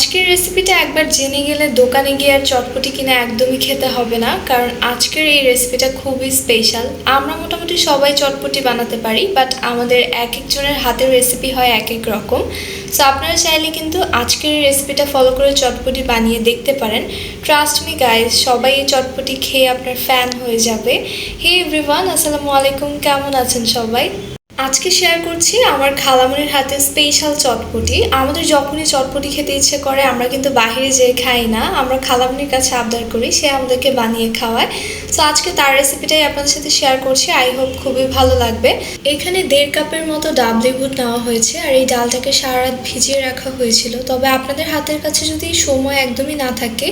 আজকের রেসিপিটা একবার জেনে গেলে দোকানে গিয়ে আর চটপটি কিনে একদমই খেতে হবে না, কারণ আজকের এই রেসিপিটা খুবই স্পেশাল আমরা মোটামুটি সবাই চটপটি বানাতে পারি বাট আমাদের এক একজনের হাতের রেসিপি হয় এক এক রকম। সো আপনারা চাইলে কিন্তু আজকের এই রেসিপিটা ফলো করে চটপটি বানিয়ে দেখতে পারেন। ট্রাস্ট মি গাইজ সবাই এই চটপটি খেয়ে আপনার ফ্যান হয়ে যাবে। হে এভরিওয়ান আসসালামু আলাইকুম। কেমন আছেন সবাই? আজকে শেয়ার করছি আমার খালামনির হাতে স্পেশাল চটপটি। আমাদের যখনই চটপটি খেতে ইচ্ছে করে, আমরা কিন্তু বাইরে যেয়ে খাই না। আমরা খালামনির কাছে আবদার করি, সে আমাদেরকে বানিয়ে খাওয়ায়। সো আজকে তার রেসিপিটাই আপনাদের সাথে শেয়ার করছি। আই হোপ খুবই ভালো লাগবে। এখানে দেড় কাপের মতো ডাবলি বুট নেওয়া হয়েছে, আর এই ডালটাকে সারা রাত ভিজিয়ে রাখা হয়েছিল। তবে আপনাদের হাতের কাছে যদি সময় একদমই না থাকে,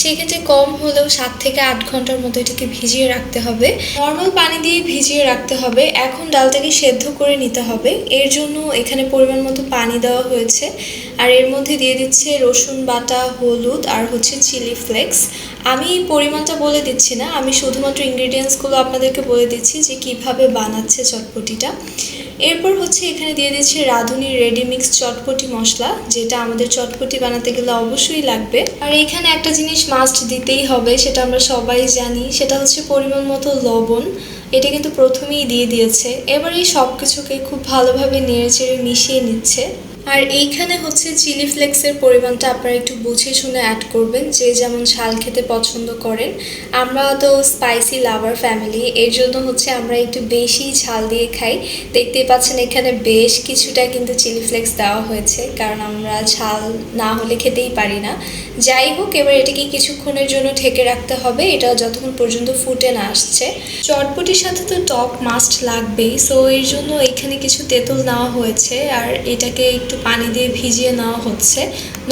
সেক্ষেত্রে কম হলেও সাত থেকে আট ঘণ্টার মতো এটাকে ভিজিয়ে রাখতে হবে। নর্মাল পানি দিয়ে ভিজিয়ে রাখতে হবে। এখন ডালটাকে সেদ্ধ করে নিতে হবে। এর জন্য এখানে পরিমাণ মতো পানি দেওয়া হয়েছে। আর এর মধ্যে দিয়ে দিচ্ছে রসুন বাটা, হলুদ আর হচ্ছে চিলি ফ্লেক্স। আমি পরিমাণটা বলে দিচ্ছি না। আমি শুধুমাত্র ইনগ্রিডিয়েন্টসগুলো আপনাদেরকে বলে দিচ্ছি যে কীভাবে বানাচ্ছে চটপটিটা। এরপর হচ্ছে এখানে দিয়ে দিচ্ছি রাঁধুনি রেডি মিক্স চটপটি মশলা, যেটা আমাদের চটপটি বানাতে গেলে অবশ্যই লাগবে। আর এখানে একটা জিনিস মাস্ট দিতেই হবে, সেটা আমরা সবাই জানি। সেটা হচ্ছে পরিমাণ মতো লবণ। এটা কিন্তু প্রথমেই দিয়ে দিয়েছে। এবার এই সব কিছুকে খুব ভালোভাবে নেড়েচেড়ে মিশিয়ে নিচ্ছে। আর এইখানে হচ্ছে চিলি ফ্লেক্সের পরিমাণটা আপনারা একটু বুঝে শুনে অ্যাড করবেন, যে যেমন ঝাল খেতে পছন্দ করেন। আমরা তো স্পাইসি লাভার ফ্যামিলি এর জন্য হচ্ছে আমরা একটু বেশি ঝাল দিয়ে খাই। দেখতেই পাচ্ছেন এখানে বেশ কিছুটা কিন্তু চিলি ফ্লেক্স দেওয়া হয়েছে, কারণ আমরা ঝাল না হলে খেতেই পারি না। যাই হোক, এবার এটাকে কিছুক্ষণের জন্য ঢেকে রাখতে হবে, এটা যতক্ষণ পর্যন্ত ফুটে না আসছে। চটপটির সাথে তো টক মাস্ট লাগবেই সো এর জন্য এখানে কিছু তেঁতুল নেওয়া হয়েছে, আর এটাকে একটু পানি দিয়ে ভিজিয়ে নেওয়া হচ্ছে।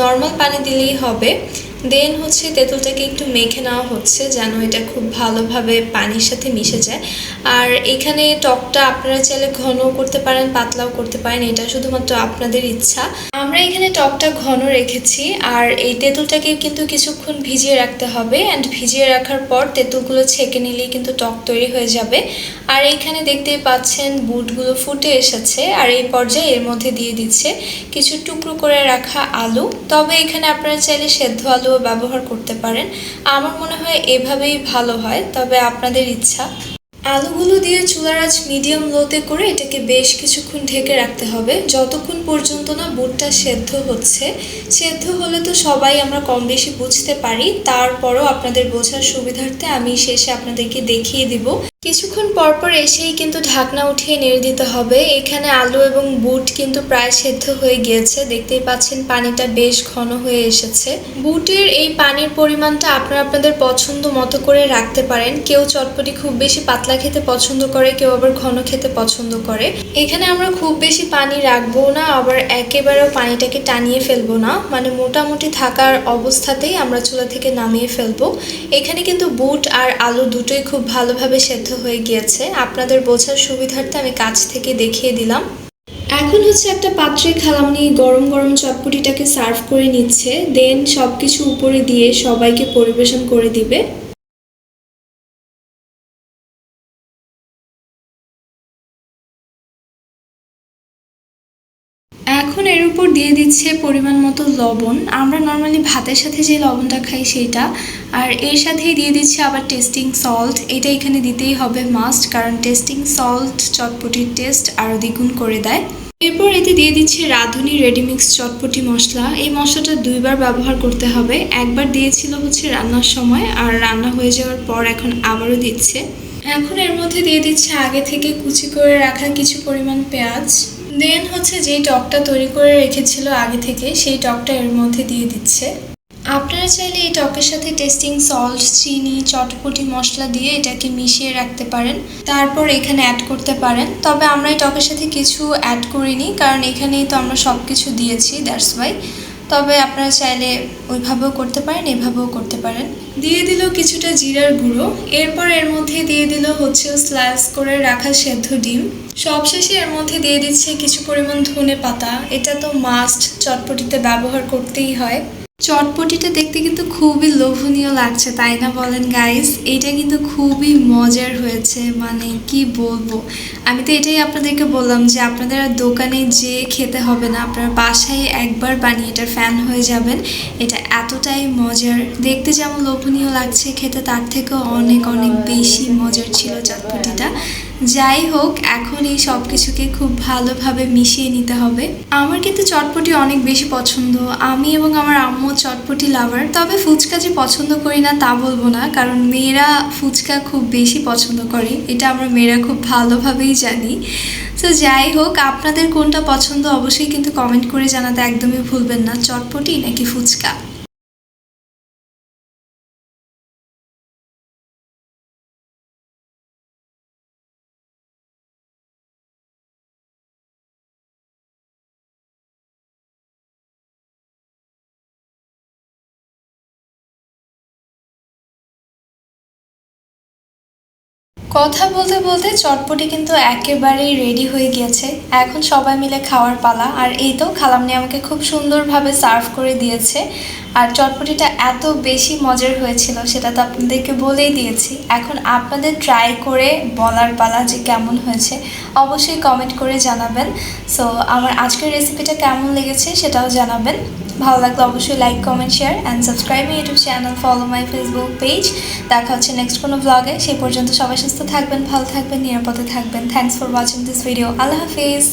নর্মাল পানি দিলেই হবে। দেন হচ্ছে তেঁতুলটাকে একটু মেখে নেওয়া হচ্ছে যেন এটা খুব ভালোভাবে পানির সাথে মিশে যায়। আর এখানে টকটা আপনারা চাইলে ঘন করতে পারেন, পাতলাও করতে পারেন, এটা শুধুমাত্র আপনাদের ইচ্ছা। আমরা এখানে টকটা ঘন রেখেছি আর এই তেঁতুলটাকে কিন্তু কিছুক্ষণ ভিজিয়ে রাখতে হবে অ্যান্ড ভিজিয়ে রাখার পর তেঁতুলগুলো ছেঁকে নিলেই কিন্তু টক তৈরি হয়ে যাবে। আর এইখানে দেখতেই পাচ্ছেন বুটগুলো ফুটে এসেছে আর এই পর্যায়ে এর মধ্যে দিয়ে দিচ্ছে কিছু টুকরো করে রাখা আলু। তবে এখানে আপনারা চাইলে সেদ্ধ আলুও ব্যবহার করতে পারেন। আমার মনে হয় এভাবেই ভালো হয়, তবে আপনাদের ইচ্ছা। আলুগুলো দিয়ে চুলার মিডিয়াম লোতে করে এটাকে বেশ কিছুক্ষণ ঢেকে রাখতে হবে। যতক্ষণ পর্যন্ত না বুটটা সেদ্ধ হচ্ছে। সেদ্ধ হলে তো সবাই আমরা কম বেশি বুঝতে পারি। তারপরও আপনাদের বোঝার সুবিধার্থে আমি শেষে আপনাদেরকে দেখিয়ে দিব। কিছুক্ষণ পরপর এসেই কিন্তু ঢাকনা উঠিয়ে নেড়ে দিতে হবে। এখানে আলু এবং বুট কিন্তু প্রায় সেদ্ধ হয়ে গিয়েছে। দেখতেই পাচ্ছেন পানিটা বেশ ঘন হয়ে এসেছে। বুটের এই পানির পরিমাণটা আপনারা আপনাদের পছন্দ মতো করে রাখতে পারেন। কেউ চটপটি খুব বেশি পাতলা খেতে পছন্দ করে, কেউ আবার ঘন খেতে পছন্দ করে। এখানে আমরা খুব বেশি পানি রাখব না, আবার একেবারেও পানিটাকে টানিয়ে ফেলব না। মানে মোটামুটি থাকার অবস্থাতেই আমরা চুলা থেকে নামিয়ে ফেলব। এখানে কিন্তু বুট আর আলু দুটোই খুব ভালোভাবে সেদ্ধ হয়ে গিয়েছে। আপনাদের বোঝার সুবিধার্থে আমি কাছ থেকে দেখিয়ে দিলাম। এখন হচ্ছে একটা পাত্রে খালামনি গরম গরম চটপটিটাকে সার্ভ করে নিচ্ছে। দেন সব কিছু উপরে দিয়ে সবাইকে পরিবেশন করে দিবে। এখন এর উপর দিয়ে দিচ্ছে পরিমাণ মতো লবণ। আমরা নর্মালি ভাতের সাথে যে লবণটা খাই সেইটা, আর এর সাথেই দিয়ে দিচ্ছে আবার টেস্টিং সল্ট এটা এখানে দিতেই হবে মাস্ট কারণ টেস্টিং সল্ট চটপটির টেস্ট আরও দ্বিগুণ করে দেয়। এরপর এতে দিয়ে দিচ্ছে রাঁধুনি রেডিমিক্স চটপটি মশলা। এই মশলাটা দুইবার ব্যবহার করতে হবে। একবার দিয়েছিল হচ্ছে রান্নার সময়, আর রান্না হয়ে যাওয়ার পর এখন আবারও দিচ্ছে। এখন এর মধ্যে দিয়ে দিচ্ছে আগে থেকে কুচি করে রাখা কিছু পরিমাণ পেঁয়াজ। দেন হচ্ছে যেই টকটা তৈরি করে রেখেছিল আগে থেকে, সেই টকটা এর মধ্যে দিয়ে দিচ্ছে। আপনারা চাইলে এই টকের সাথে টেস্টিং সল্ট চিনি, চটপটি মশলা দিয়ে এটাকে মিশিয়ে রাখতে পারেন। তারপর এখানে অ্যাড করতে পারেন। তবে আমরা এই টকের সাথে কিছু অ্যাড করিনি, কারণ এখানেই তো আমরা সব কিছু দিয়েছি দ্যাটস ওয়াই তবে আপনারা চাইলে ওইভাবেও করতে পারেন, এভাবেও করতে পারেন। দিয়ে দিল কিছুটা জিরার গুঁড়ো, এরপর এর মধ্যে দিয়ে দিল হচ্ছে স্লাইস করে রাখা সেদ্ধ ডিম। সবশেষে এর মধ্যে দিয়ে দিচ্ছে কিছু পরিমাণ ধনে পাতা এটা তো মাস্ট, চটপটিতে ব্যবহার করতেই হয়। চটপটিটা দেখতে কিন্তু খুবই লোভনীয় লাগছে, তাই না বলেন গাইস এটা কিন্তু খুবই মজার হয়েছে মানে কি বলব? আমি তো এটাই আপনাদেরকে বললাম যে আপনাদের আর দোকানে যে খেতে হবে না, আপনার বাসায় একবার বানিয়ে এটার ফ্যান হয়ে যাবেন, এটা এতটাই মজার। দেখতে যেমন লোভনীয় লাগছে, খেতে তার থেকেও অনেক অনেক বেশি মজার ছিল চটপটিটা। যাই হোক, এখন এই সব কিছুকে খুব ভালোভাবে মিশিয়ে নিতে হবে। আমার কিন্তু চটপটি অনেক বেশি পছন্দ। আমি এবং আমার আম্মু চটপটি লাভার তবে ফুচকা যে পছন্দ করি না, তা বলব না। কারণ মেয়েরা ফুচকা খুব বেশি পছন্দ করে। এটা আমরা মেয়েরা খুব ভালোভাবেই জানি। তো যাই হোক, আপনাদের কোনটা পছন্দ অবশ্যই কিন্তু কমেন্ট করে জানাতে একদমই ভুলবেন না। চটপটি নাকি ফুচকা? কথা বলতে বলতে চটপটি কিন্তু একেবারেই রেডি হয়ে গিয়েছে। এখন সবাই মিলে খাওয়ার পালা। আর এই তো, খালামনি আমাকে খুব সুন্দরভাবে সার্ভ করে দিয়েছে। আর চটপটিটা এত বেশি মজার হয়েছিল, সেটা তো আপনাদেরকে বলেই দিয়েছি। এখন আপনাদের ট্রাই করে বলার পালা যে কেমন হয়েছে, অবশ্যই কমেন্ট করে জানাবেন। সো আমার আজকের রেসিপিটা কেমন লেগেছে সেটাও জানাবেন। ভালো লাগলে অবশ্যই like comment share and subscribe my YouTube channel follow my Facebook page দেখা হচ্ছে নেক্সট কোনো ব্লগে সেই পর্যন্ত সবাই সুস্থ থাকবেন, ভালো থাকবেন, নিরাপদে থাকবেন। Thanks for watching this video Allah Hafiz.